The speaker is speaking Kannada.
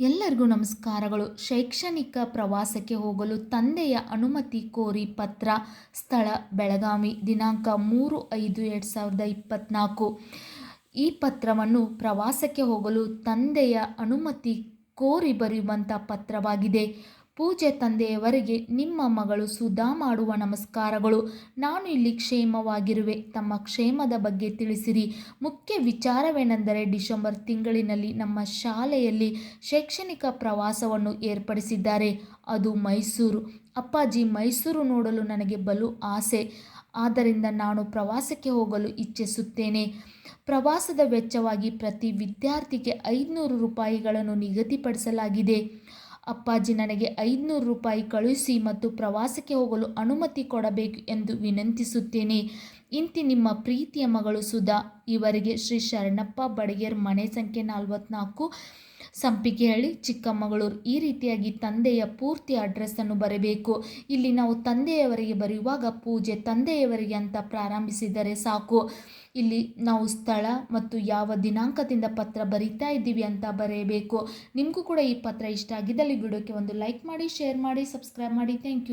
ಎಲ್ಲರಿಗೂ ನಮಸ್ಕಾರಗಳು. ಶೈಕ್ಷಣಿಕ ಪ್ರವಾಸಕ್ಕೆ ಹೋಗಲು ತಂದೆಯ ಅನುಮತಿ ಕೋರಿ ಪತ್ರ, ಸ್ಥಳ, ಬೆಳಗಾವಿ, ದಿನಾಂಕ ಮೂರು ಐದು ಎರಡು ಸಾವಿರದ ಇಪ್ಪತ್ತ್ನಾಲ್ಕು ಈ ಪತ್ರವನ್ನು ಪ್ರವಾಸಕ್ಕೆ ಹೋಗಲು ತಂದೆಯ ಅನುಮತಿ ಕೋರಿ ಬರೆಯುವಂಥ ಪತ್ರವಾಗಿದೆ. ಪೂಜೆ ತಂದೆಯವರಿಗೆ ನಿಮ್ಮ ಮಗಳು ಸುಧಾ ಮಾಡುವ ನಮಸ್ಕಾರಗಳು. ನಾನು ಇಲ್ಲಿ ಕ್ಷೇಮವಾಗಿರುವೆ. ತಮ್ಮ ಕ್ಷೇಮದ ಬಗ್ಗೆ ತಿಳಿಸಿರಿ. ಮುಖ್ಯ ವಿಚಾರವೇನೆಂದರೆ ಡಿಸೆಂಬರ್ ತಿಂಗಳಿನಲ್ಲಿ ನಮ್ಮ ಶಾಲೆಯಲ್ಲಿ ಶೈಕ್ಷಣಿಕ ಪ್ರವಾಸವನ್ನು ಏರ್ಪಡಿಸಿದ್ದಾರೆ. ಅದು ಮೈಸೂರು. ಅಪ್ಪಾಜಿ ಮೈಸೂರು ನೋಡಲು ನನಗೆ ಬಲು ಆಸೆ. ಆದ್ದರಿಂದ ನಾನು ಪ್ರವಾಸಕ್ಕೆ ಹೋಗಲು ಇಚ್ಛಿಸುತ್ತೇನೆ. ಪ್ರವಾಸದ ವೆಚ್ಚವಾಗಿ ಪ್ರತಿ ವಿದ್ಯಾರ್ಥಿಗೆ ಐದುನೂರು ರೂಪಾಯಿಗಳನ್ನು ನಿಗದಿಪಡಿಸಲಾಗಿದೆ. ಅಪ್ಪಾಜಿ ನನಗೆ ಐದುನೂರು ರೂಪಾಯಿ ಕಳುಹಿಸಿ ಮತ್ತು ಪ್ರವಾಸಕ್ಕೆ ಹೋಗಲು ಅನುಮತಿ ಕೊಡಬೇಕು ಎಂದು ವಿನಂತಿಸುತ್ತೇನೆ. ಇಂತಿ ನಿಮ್ಮ ಪ್ರೀತಿಯ ಮಗಳು ಸುಧಾ. ಇವರಿಗೆ ಶ್ರೀ ಶರಣಪ್ಪ ಬಡಗೇರ್ ಮನೆ ಸಂಖ್ಯೆ ನಲವತ್ನಾಲ್ಕು. ಸಂಪಿಗೆಹಳ್ಳಿ ಚಿಕ್ಕಮಗಳೂರು. ಈ ರೀತಿಯಾಗಿ ತಂದೆಯ ಪೂರ್ತಿ ಅಡ್ರೆಸ್ಸನ್ನು ಬರೆಯಬೇಕು ಇಲ್ಲಿ ನಾವು ತಂದೆಯವರಿಗೆ ಬರೆಯುವಾಗ ಪೂಜೆ ತಂದೆಯವರಿಗೆ ಅಂತ ಪ್ರಾರಂಭಿಸಿದರೆ ಸಾಕು. ಇಲ್ಲಿ ನಾವು ಸ್ಥಳ ಮತ್ತು ಯಾವ ದಿನಾಂಕದಿಂದ ಪತ್ರ ಬರಿತಾ ಇದ್ದೀವಿ ಅಂತ ಬರೆಯಬೇಕು. ನಿಮಗೂ ಕೂಡ ಈ ಪತ್ರ ಇಷ್ಟ ಆಗಿದ್ದಲ್ಲಿ ವಿಡಿಯೋಕ್ಕೆ ಒಂದು ಲೈಕ್ ಮಾಡಿ, ಶೇರ್ ಮಾಡಿ, ಸಬ್ಸ್ಕ್ರೈಬ್ ಮಾಡಿ. Thank you.